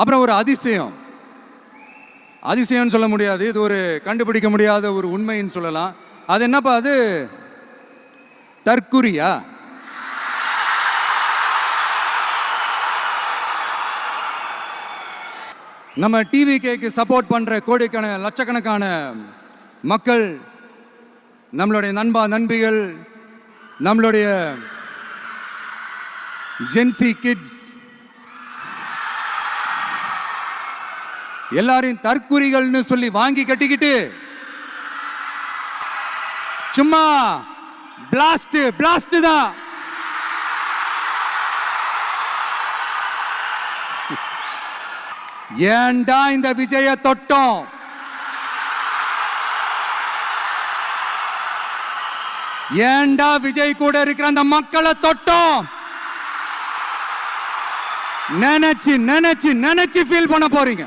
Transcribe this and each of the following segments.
அப்புறம் ஒரு அதிசயம். அதிசயம்னு சொல்ல முடியாது. இது ஒரு கண்டுபிடிக்க முடியாத ஒரு உண்மைன்னு சொல்லலாம். அது என்னப்பா அது? தற்குறியா? நம்ம டிவி கேக்கு சப்போர்ட் பண்ற கோடிக்கான லட்சக்கணக்கான மக்கள் நம்மளுடைய நண்பா நண்பிகள் நம்மளுடைய ஜென்சி கிட்ஸ் எல்லாரையும் தற்குறிகள்னு சொல்லி வாங்கி கட்டிக்கிட்டு சும்மா பிளாஸ்ட் பிளாஸ்ட் தான். ஏன்டா இந்த விஜய தொட்டம்? ஏன்டா விஜய் கூட இருக்கிற அந்த மக்களை தொட்டம்? நினைச்சு நினைச்சு நினைச்சு ஃபீல் பண்ண போறீங்க.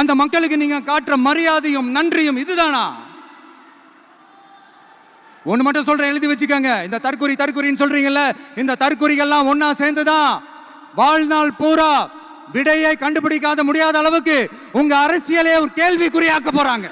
அந்த மக்களுக்கு நீங்க காட்டுற மரியாதையும் நன்றியும் இதுதானா? ஒன்று மட்டும் சொல்றேன் எழுதி வச்சுக்கோங்க. இந்த தற்குறி தற்குறின்னு சொல்றீங்கல்ல இந்த தற்குறிகள்லாம் ஒன்னா சேர்ந்துதான் வாழ்நாள் பூரா விடையை கண்டுபிடிக்காத முடியாத அளவுக்கு உங்க அரசியலே ஒரு கேள்விக்குறியாக்க போறாங்க.